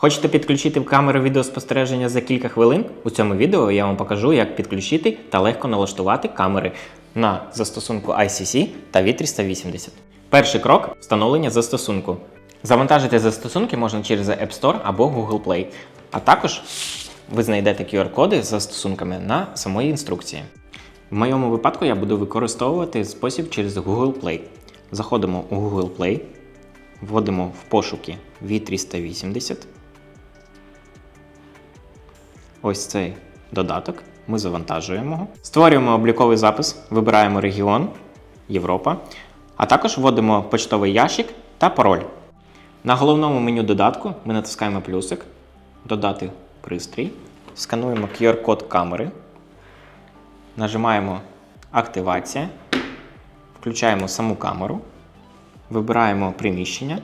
Хочете підключити камеру відеоспостереження за кілька хвилин? У цьому відео я вам покажу, як підключити та легко налаштувати камери на застосунку ICC та V380. Перший крок встановлення застосунку. Завантажити застосунки можна через App Store або Google Play, а також ви знайдете QR-коди з застосунками на самої інструкції. В моєму випадку я буду використовувати спосіб через Google Play. Заходимо у Google Play, вводимо в пошуки V380. Ось цей додаток. Ми завантажуємо його. Створюємо обліковий запис, вибираємо регіон Європа, а також вводимо почтовий ящик та пароль. На головному меню додатку ми натискаємо плюсик, додати пристрій, скануємо QR-код камери, нажимаємо Активація, включаємо саму камеру, вибираємо приміщення.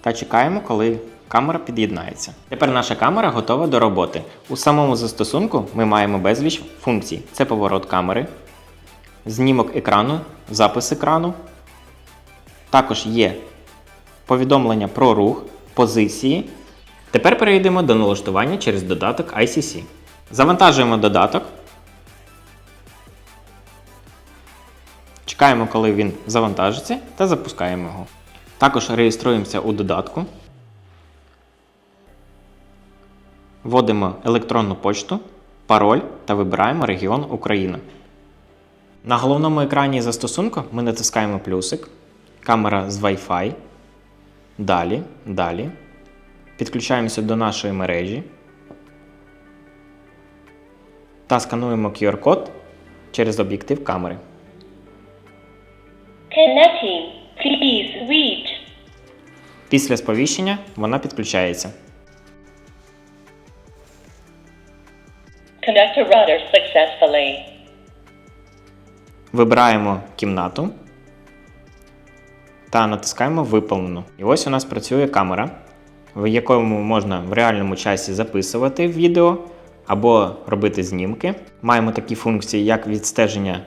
Та чекаємо, коли камера під'єднається. Тепер наша камера готова до роботи. У самому застосунку ми маємо безліч функцій: це поворот камери, знімок екрану, запис екрану. Також є повідомлення про рух, позиції. Тепер перейдемо до налаштування через додаток ICC. Завантажуємо додаток. Чекаємо, коли він завантажиться, та запускаємо його. Також реєструємося у додатку. Вводимо електронну почту, пароль та вибираємо регіон Україна. На головному екрані застосунку ми натискаємо плюсик, камера з Wi-Fi. Далі, далі. Підключаємося до нашої мережі та скануємо QR-код через об'єктив камери. Connecting. Please reach. Після сповіщення вона підключається. Connector router successfully. Вибираємо кімнату та натискаємо Виповнено. І ось у нас працює камера, в якому можна в реальному часі записувати відео або робити знімки. Маємо такі функції, як відстеження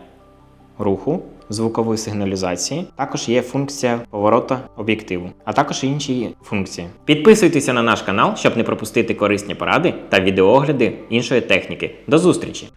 руху, звукової сигналізації. Також є функція поворота об'єктиву, а також інші функції. Підписуйтеся на наш канал, щоб не пропустити корисні поради та відеоогляди іншої техніки. До зустрічі!